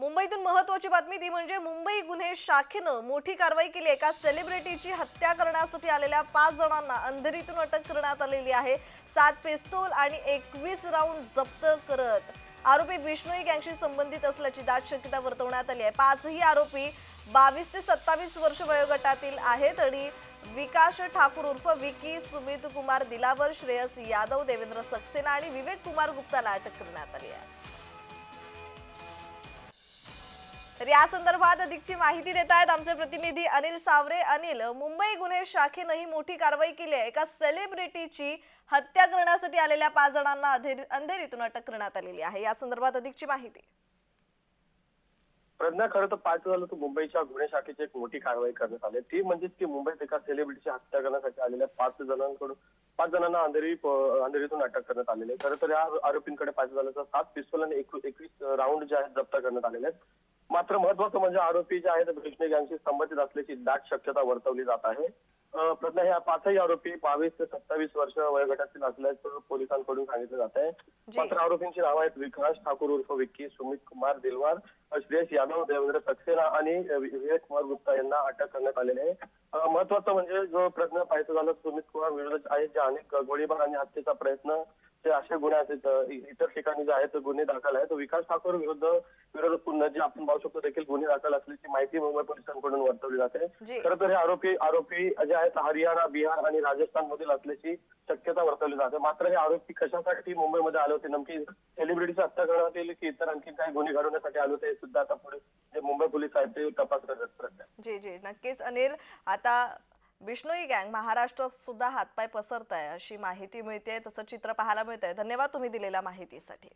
मुंबईतून महत्वाची बातमी ती म्हणजे मुंबई गुन्हे शाखेनं मोठी कारवाई केली. एका सेलिब्रिटीची हत्या करण्यासाठी आलेल्या पाच जणांना अंधेरीतून अटक करण्यात आलेली आहे. सात पिस्तूल आणि एकवीस राऊंड जप्त करत. आरोपी बिष्णोई गँगशी संबंधित असल्याची दाट शक्यता वर्तवण्यात आली आहे. पाचही आरोपी बावीस ते सत्तावीस वर्ष वयोगटातील आहेत आणि विकास ठाकूर उर्फ विकी सुमित कुमार दिलावर श्रेयस यादव देवेंद्र सक्सेना आणि विवेक कुमार गुप्ताला अटक करण्यात आली आहे. तर या संदर्भात अधिकची माहिती देत आहेत आमचे प्रतिनिधी अनिल सावरे. अनिल मुंबई गुन्हे शाखेनं ही मोठी कारवाई केली आहे. एका सेलिब्रिटीची हत्या करण्यासाठी आलेल्या पाच जणांना अंधेरीतून अटक करण्यात आलेली आहे. या संदर्भात अधिकची माहिती. प्रज्ञा खरं तर पाच झालं तर मुंबईच्या गुन्हे शाखेची एक मोठी कारवाई करण्यात आली. ती म्हणजेच की मुंबईत एका सेलिब्रिटीची हत्या करण्यासाठी आलेल्या पाच जणांकडून पाच जणांना अंधेरी अंधेरीतून अटक करण्यात आलेली आहे. खरं तर या आरोपींकडे पाच झालं तर सात पिस्तूल आणि एकवीस राऊंड जे आहेत जप्त करण्यात आलेले आहेत. मात्र महत्वाचं म्हणजे आरोपी जे आहेत भीष्णे गँगशी संबंधित असल्याची दाट शक्यता वर्तवली जात आहे. प्रज्ञा ह्या पाचही आरोपी बावीस ते सत्तावीस वर्ष वयोगटातील असल्याचं पोलिसांकडून सांगितलं जात आहे. मात्र आरोपींची नावं आहेत विकास ठाकूर उर्फ विक्की सुमित कुमार दिलवार श्रेयस यादव देवेंद्र सक्सेना आणि विवेक कुमार गुप्ता यांना अटक करण्यात आलेली आहे. महत्वाचं म्हणजे जो प्रश्न पाहायचं झालं सुमित कुमार विरोधात आहेत जे अनेक गोळीबार आणि हत्येचा प्रयत्न ते असे गुन्हे आहेत इतर ठिकाणी जे आहेत गुन्हे दाखल आहेत. विकास ठाकूर विरुद्ध विरोधात पुन्हा जे आपण पाहू शकतो देखील गुन्हे दाखल असल्याची माहिती मुंबई पोलिसांकडून वर्तवली जाते. खरं तर हे आरोपी आरोपी जे आहेत हरियाणा बिहार आणि राजस्थान मधील असल्याची शक्यता वर्तवली जाते. मात्र हे आरोपी कशासाठी मुंबईमध्ये आले होते? नेमकी सेलिब्रिटीची हत्या करण्यात येईल की इतर आणखी काही गुन्हे घडवण्यासाठी आले होते हे सुद्धा आता पुढे जे मुंबई पोलीस आहेत ते तपास करत. जी जी. नक्कीच अनिल. आता बिष्णोई गँग महाराष्ट्रात सुद्धा हातपाय पसरत आहे अशी माहिती मिळते तसं चित्र पाहायला मिळतंय. धन्यवाद तुम्ही दिलेल्या माहितीसाठी.